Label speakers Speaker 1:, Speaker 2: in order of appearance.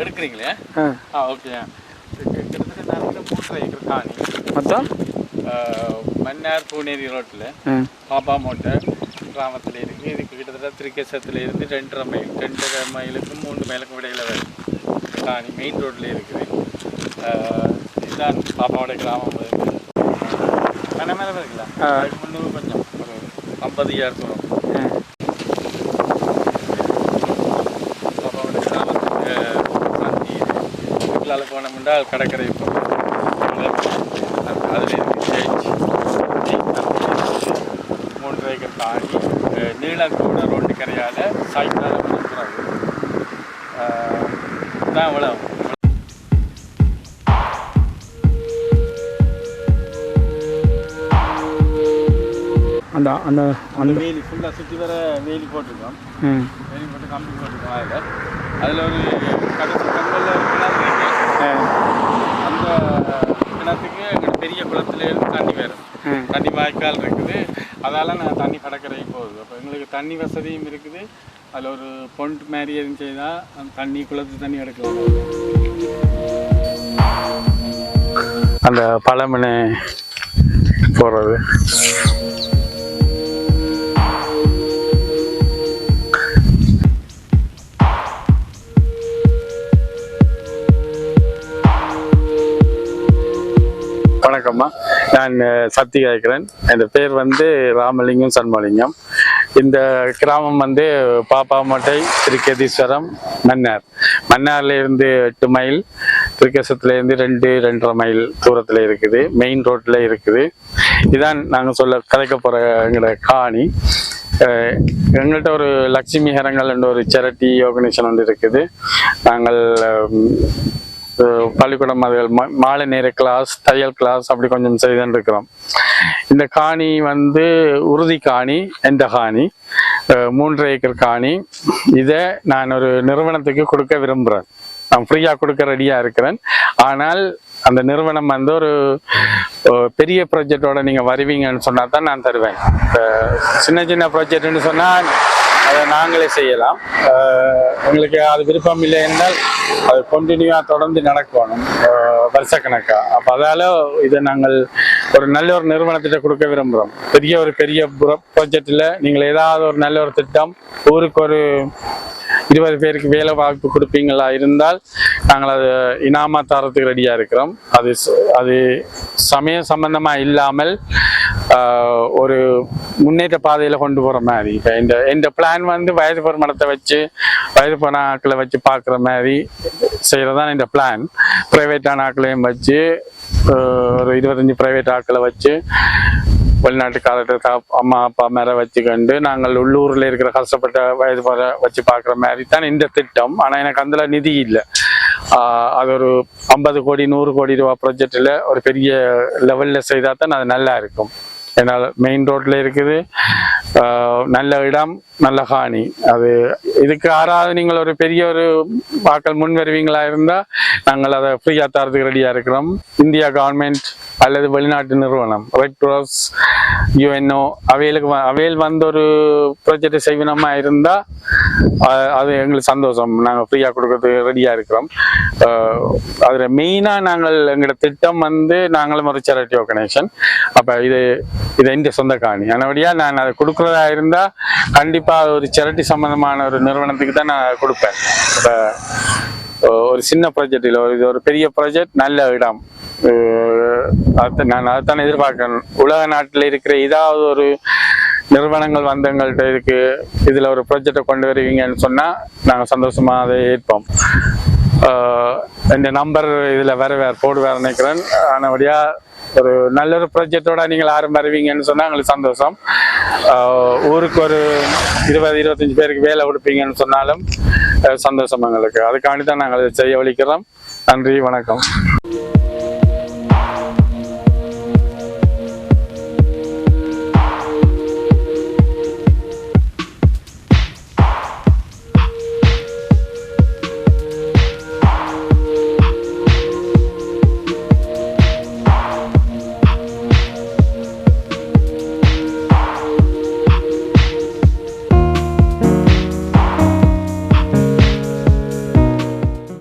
Speaker 1: எடுக்கிறீங்களே?
Speaker 2: ஆ.
Speaker 1: Okay கிட்டத்தட்ட மூன்றரை acre காணி.
Speaker 2: மொத்தம்?
Speaker 1: மன்னார் பூனேரி ரோட்டில் பாப்பா மோட்டை கிராமத்தில் இருக்குது இதுக்கு கிட்டத்தட்ட திருக்கேசத்தில் இருந்து ரெண்டரை மைல் ரெண்டரை மைலுக்கும் மூணு மைலுக்கும் இடையில வருது காணி மெயின் ரோட்டில் இருக்குது. இதுதான் பாப்பாவோட கிராமம். மன மேலே இருக்குல்ல முன்னூறு கொஞ்சம். ஒரு ஐம்பது தூரம்
Speaker 2: ஆ
Speaker 1: பாப்பாவோட கிராமத்துக்கு சாந்தி வீட்டில் போனோம்னா கடற்கரை போகும் அதில் மூன்று ஏக்கர் அஹ் நீளம் கூட ரோட்டு கரையால் மணப்புறது தான் இவ்வளோ
Speaker 2: அந்த அந்த
Speaker 1: அந்த வேலி ஃபுல்லாக சுற்றி வர வேலி போட்டிருக்கோம். வேலி போட்டு கம்பி போட்டிருக்கோம் அதில். அதில் ஒரு கடைசி கண்ணில் ஒரு கிணறு இருக்கு
Speaker 2: ஆ
Speaker 1: அந்த கிணத்துக்கு எங்கள் பெரிய குளத்துலேருந்து தண்ணி வரும். தண்ணி வாய்க்கால் இருக்குது. அதால் நான் தண்ணி கடற்கரை போகுது. அப்போ எங்களுக்கு தண்ணி வசதியும் இருக்குது. அதில் ஒரு பொண்ட் மாதிரி எதுவும் செய்தால் அந்த தண்ணி குளத்து தண்ணி எடுக்கலாம். அந்த பழமனை போகிறது வணக்கம்மா. நான் சக்தி கேட்கிறேன் என் பேர் வந்து ராமலிங்கம் சண்மலிங்கம். இந்த கிராமம் வந்து பாப்பாமட்டை திருக்கேதீஸ்வரம் மன்னார். மன்னார்லேருந்து எட்டு மைல் திருக்கேசத்துலேருந்து ரெண்டு ரெண்டரை மைல் தூரத்தில் இருக்குது. மெயின் ரோட்டில் இருக்குது. இதான் நாங்கள் சொல்ல கதைக்க போகிற எங்களோட காணி. எங்கள்கிட்ட ஒரு லட்சுமி ஹரங்கள் என்ற ஒரு சேரிட்டி ஆர்கனைசேஷன் ஒன்று இருக்குது. நாங்கள் பள்ளிக்கூடம் அது மா- மாலை நேர கிளாஸ் தையல் கிளாஸ் அப்படி கொஞ்சம் செய்துன்னு இருக்கிறோம் இந்த காணி வந்து உறுதி காணி என்ற காணி? மூன்று ஏக்கர் காணி. இதை நான் ஒரு நிறுவனத்துக்கு கொடுக்க விரும்புகிறேன் நான் ஃப்ரீயாக கொடுக்க ரெடியாக இருக்கிறேன். ஆனால் அந்த நிறுவனம் வந்து ஒரு பெரிய ப்ராஜெக்டோட நீங்கள் வருவீங்கன்னு சொன்னால் தான் நான் தருவேன். சின்ன சின்ன ப்ராஜெக்ட்னு சொன்னால் அதை நாங்களே செய்யலாம். எங்களுக்கு அது விருப்பம் இல்லை என்றால் அது கண்டினியூவாக தொடர்ந்து நடக்கணும். வருஷக்கணக்காக அப்போ அதால் இதை நாங்கள் ஒரு நல்ல ஒரு நிறுவனத்திட்ட கொடுக்க விரும்புகிறோம் பெரிய ஒரு பெரிய ப்ராஜெக்டில் நீங்கள் ஏதாவது ஒரு நல்ல ஒரு திட்டம் ஊருக்கு ஒரு இருபது பேருக்கு வேலை வாய்ப்பு கொடுப்பீங்களா இருந்தால் நாங்கள் அது இனாமா தரத்துக்கு ரெடியாக இருக்கிறோம். அது ச- அது சமயம் சம்பந்தமாக இல்லாமல் ஒரு முன்னேற்ற பாதையில் கொண்டு போகிற மாதிரி. இப்போ இந்த இந்த பிளான் வந்து வயது மடத்தை வச்சு வயது போன ஆட்களை வச்சு பார்க்குற மாதிரி செய்கிறது தான் இந்த பிளான் ப்ரைவேட்டான ஆட்களையும் வச்சு ஒரு இருபத்தஞ்சி ப்ரைவேட் ஆட்களை வச்சு வெளிநாட்டுக்காரர்கிட்ட அம்மா அப்பா மேல வச்சுக்கொண்டு நாங்கள் உள்ளூர்ல இருக்கிற கஷ்டப்பட்ட வயது முறை வச்சு பார்க்குற மாதிரி தான் இந்த திட்டம். ஆனா எனக்கு அதுல நிதி இல்லை. அது ஒரு ஐம்பது கோடி நூறு கோடி ரூபா ப்ராஜெக்டில் ஒரு பெரிய லெவலில் செய்தால் தான் அது நல்லா இருக்கும். என்னால் மெயின் ரோட்ல இருக்குது. நல்ல இடம் நல்ல காணி. அது இதுக்கு யாராவது நீங்கள் ஒரு பெரிய ஒரு வாக்கள் முன் வருவீங்களா இருந்தால் நாங்கள் அதை ஃப்ரீயாக தரதுக்கு ரெடியாக இருக்கிறோம். இந்தியா கவர்மெண்ட் அல்லது வெளிநாட்டு நிறுவனம் ரெட் கிராஸ் யுஎன்ஓ அவைகளுக்கு வ- அவையில் வந்து ஒரு ப்ராஜெக்ட் செய்வனமா இருந்தால் அது எங்களுக்கு சந்தோஷம். நாங்கள் ஃப்ரீயாக கொடுக்கறதுக்கு ரெடியாக இருக்கிறோம். அதில் மெயினாக நாங்கள் எங்களோட திட்டம் வந்து நாங்களும் ஒரு சேரிட்டி ஆர்கனைசேஷன் அப்போ இது இது எந்த சொந்த காணி. அதனால நான் அதை கொடுக்குறதா இருந்தால் கண்டிப்பாக ஒரு சேரிட்டி சம்மந்தமான ஒரு நிறுவனத்துக்கு தான் நான் கொடுப்பேன். இப்போ ஒரு சின்ன ப்ராஜெக்ட் இல்லை இது ஒரு பெரிய ப்ராஜெக்ட் நல்ல இடம். அது நான் அதைத்தான் எதிர்பார்க்கணும் உலக நாட்டில் இருக்கிற ஏதாவது ஒரு நிறுவனங்கள் வந்து எங்கள்கிட்ட இருக்கு. இதில் ஒரு ப்ராஜெக்டை கொண்டு வருவீங்கன்னு சொன்னால் நாங்கள் சந்தோஷமாக அதை ஏற்போம். இந்த நம்பர் இதில் வேற வேறு போடு நினைக்கிறேன். ஆனபடியாக ஒரு நல்ல ஒரு ப்ராஜெக்டோட நீங்கள் யாரும் வருவீங்கன்னு சொன்னால் எங்களுக்கு சந்தோஷம். ஊருக்கு ஒரு இருபது இருபத்தஞ்சி பேருக்கு வேலை கொடுப்பீங்கன்னு சொன்னாலும் சந்தோஷம் எங்களுக்கு. அதுக்காண்டி தான் நாங்கள் இதை செய்ய வலிக்கிறோம் நன்றி வணக்கம்.